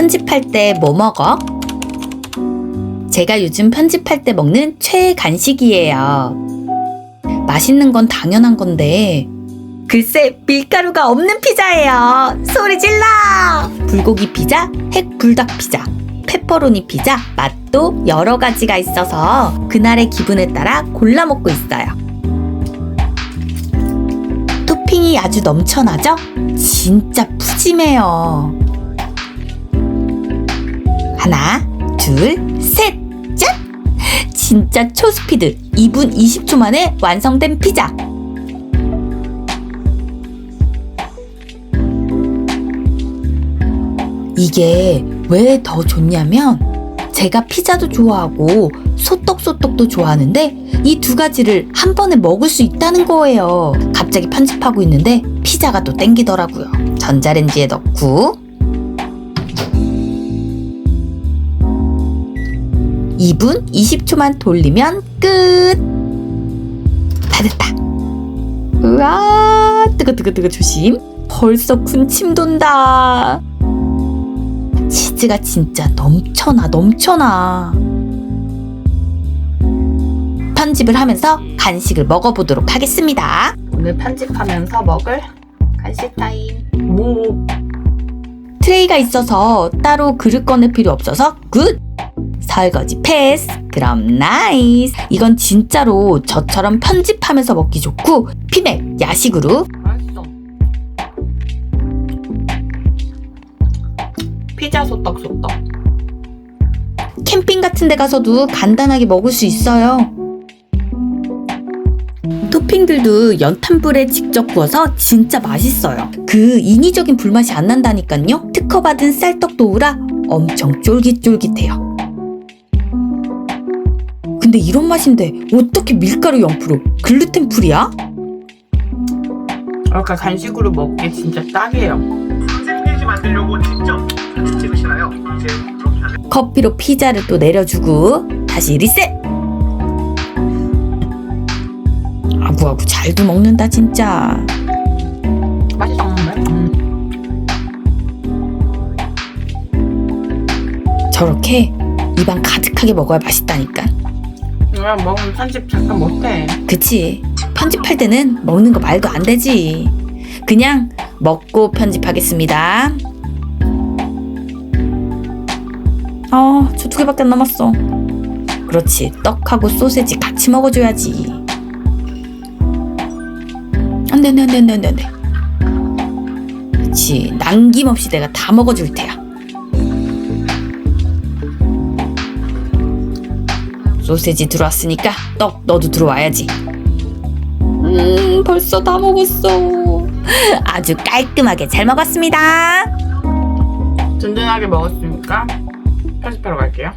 편집할 때 뭐 먹어? 제가 요즘 편집할 때 먹는 최애 간식이에요. 맛있는 건 당연한 건데 글쎄 밀가루가 없는 피자예요. 소리 질러! 불고기 피자, 핵 불닭 피자, 페퍼로니 피자 맛도 여러 가지가 있어서 그날의 기분에 따라 골라 먹고 있어요. 토핑이 아주 넘쳐나죠? 진짜 푸짐해요. 하나, 둘, 셋, 짠! 진짜 초스피드 2분 20초 만에 완성된 피자. 이게 왜 더 좋냐면 제가 피자도 좋아하고 소떡소떡도 좋아하는데 이 두 가지를 한 번에 먹을 수 있다는 거예요. 갑자기 편집하고 있는데 피자가 또 땡기더라고요. 전자레인지에 넣고 2분 20초만 돌리면 끝! 다 됐다. 우와, 뜨거, 뜨거, 뜨거, 조심. 벌써 군침 돈다. 치즈가 진짜 넘쳐나, 넘쳐나. 편집을 하면서 간식을 먹어보도록 하겠습니다. 오늘 편집하면서 먹을 간식 타임. 뭐? 트레이가 있어서 따로 그릇 꺼낼 필요 없어서 굿! 설거지 패스. 그럼 나이스. 이건 진짜로 저처럼 편집하면서 먹기 좋고 피맥 야식으로 맛있어. 피자 소떡 소떡. 캠핑 같은 데 가서도 간단하게 먹을 수 있어요. 토핑들도 연탄불에 직접 구워서 진짜 맛있어요. 그 인위적인 불맛이 안 난다니까요. 특허받은 쌀떡 도 우라 엄청 쫄깃쫄깃해요. 근데 이런 맛인데 어떻게 밀가루 0% 글루텐 프리야? 이렇게 간식으로 먹기 진짜 딱이에요. 샌드위치 만들려고 직접 사진 찍으시나요? 이제 그렇게 하면 커피로 피자를 또 내려주고 다시 리셋. 아구아구 잘도 먹는다 진짜. 맛있어. 음. 저렇게 입안 가득하게 먹어야 맛있다니까. 그냥 먹으면 편집 잠깐 못해. 그치? 편집할 때는 먹는 거 말도 안 되지. 그냥 먹고 편집하겠습니다. 어, 저두 개밖에 안 남았어. 그렇지. 떡하고 소세지 같이 먹어줘야지. 안 돼, 안 돼, 안 돼, 안 돼, 안 돼. 그치. 남김없이 내가 다 먹어줄 테야. 소세지 들어왔으니까 떡 너도 들어와야지. 음, 벌써 다 먹었어. 아주 깔끔하게 잘 먹었습니다. 든든하게 먹었으니까 편집하러 갈게요.